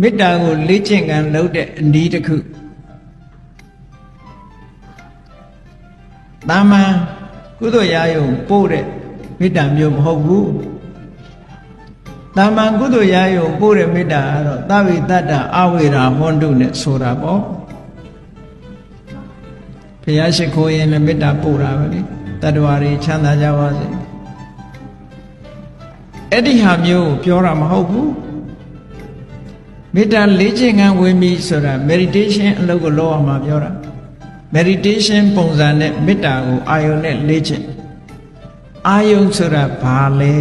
မေတ္တာကိုလေ့ကျင့်ကံလုပ်တဲ့အနည်းတစ်ခုတာမန်ကုသိုလ်ရာယုံပို့တဲ့မေတ္တာမျိုးမဟုတ်ဘူးတာမန်ကုသိုလ်ရာယုံပို့တဲ့မေတ္တာကတော့သဗ္ဗေတ္တအဝေရာဟွန်တုနဲ့ဆိုတာပေါ့ဘုရားရှိခိုးရင်လည်းမေတ္တာပို့တာပဲလေတတ္တဝါတွေချမ်းသာကြပါစေအဲ့ဒီဟာမျိုးကိုပြောတာမဟုတ်ဘူး မေတ္တာလေးခြင်းကံဝင်ပြီဆိုတာ meditation အလုပ်ကိုလုပ်အောင်မှာပြောတာ meditation ပုံစံနဲ့မေတ္တာကိုအာယုံနဲ့လေးခြင်းအာယုံဆိုတာဘာလဲ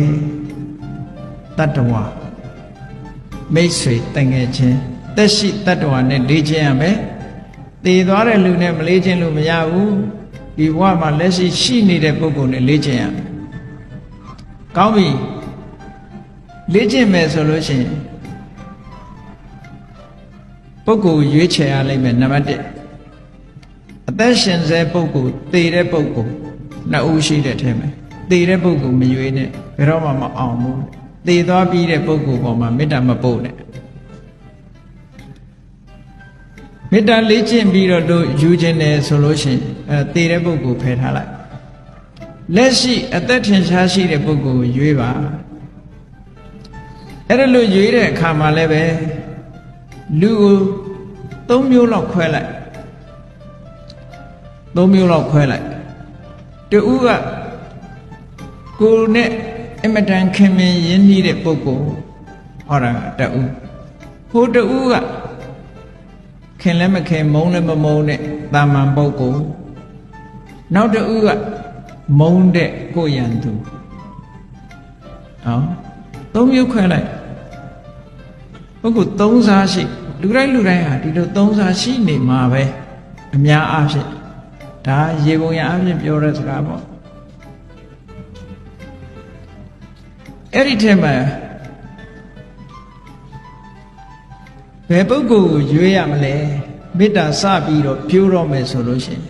တတ္တဝါမိတ်ဆွေတငယ်ချင်းတက်ရှိတတ္တဝါနဲ့လေးခြင်းရမယ်တည်သွားတဲ့လူနဲ့မလေးခြင်းလို့မရဘူးဒီဘဝမှာလက်ရှိရှိနေတဲ့ပုဂ္ဂိုလ်နဲ့လေးခြင်းရမယ်ကောင်းပြီလေ့ကျင့်မယ်ဆိုလို့ရှိရင် ပုဂ္ဂိုလ်ရွေးချယ်ရလိမ့်မယ်နံပါတ်1အသက်ရှင်စေပုဂ္ဂိုလ်တည်တဲ့ပုဂ္ဂိုလ်နှစ်ဦးရှိတဲ့ထဲမှာတည်တဲ့ပုဂ္ဂိုလ်မရွေးနဲ့ဘယ်တော့မှမအောင်ဘူးတည်သွားပြီးတဲ့ပုဂ္ဂိုလ်ပေါ်မှာမေတ္တာမပို့နဲ့မေတ္တာလေ့ကျင့်ပြီးတော့တို့ယူခြင်းတယ်ဆိုလို့ရှိရင်အဲတည်တဲ့ပုဂ္ဂိုလ်ဖယ်ထားလိုက်လက်ရှိအသက်ထင်ရှားရှိတဲ့ပုဂ္ဂိုလ်ကိုရွေးပါအဲ့ဒါလို့ရွေးတဲ့အခါမှာလည်းပဲ လူကို၃မျိုးလောက်ခွဲလိုက်၃မျိုးလောက်ခွဲလိုက်တူကကိုယ်နဲ့အမတန်ခင်မင်ရင်းနှီးတဲ့ပုဂ္ဂိုလ်ဟောတာကတူဟိုတူကခင်လည်းမခင်မုန်းလည်းမမုန်းတဲ့တာမန်ပုဂ္ဂိုလ်နောက်တူကမုန်းတဲ့ကိုယ်ရန်သူဟောသုံးမျိုးခွဲလိုက် ပုဂ္ဂိုလ်သုံးစားရှိလူတိုင်းလူတိုင်းဟာဒီလိုသုံးစားရှိနေမှာပဲအများအားဖြင့်ဒါရေပုံရအားဖြင့်ပြောတဲ့စကားပေါ့အဲ့ဒီထဲမှာဘယ်ပုဂ္ဂိုလ်ကိုရွေးရမလဲမေတ္တာစပြီးတော့ပြိုးတော့မယ်ဆိုလို့ရှိရင်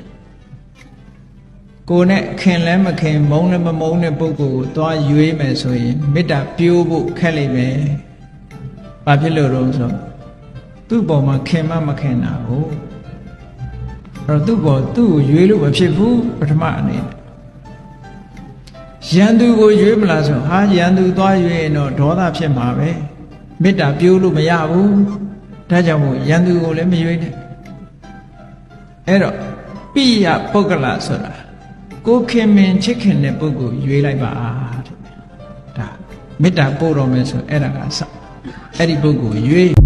ကိုယ်နဲ့ခင်လဲမခင်မုန်းလည်းမမုန်းတဲ့ပုဂ္ဂိုလ်ကိုသွားရွေးမယ်ဆိုရင်မေတ္တာပြိုးဖို့ခက်လိမ့်မယ်။ ဘာဖြစ်လို့လဲဆိုတော့သူ့ပေါ်မှာခင်မမခင်တာကိုအဲ့တော့သူ့ပေါ်သူ့ကိုရွေးလို့မဖြစ်ဘူးပထမအနေနဲ့ရန်သူကိုရွေးမလားဆိုဟာရန်သူသွားရွေးရင်တော့ဒေါသဖြစ်မှာပဲမေတ္တာပြိုးလို့မရဘူးဒါကြောင့်မို့ရန်သူကိုလည်းမရွေးနဲ့အဲ့တော့ပိယပုဂ္ဂလဆိုတာကိုခင်မင်ချစ်ခင်တဲ့ပုဂ္ဂိုလ်ရွေးလိုက်ပါတဲ့ဒါမေတ္တာပို့တော်မယ်ဆိုအဲ့ဒါကစ အဲ့ဒီပုဂ္ဂိုလ်ရွေး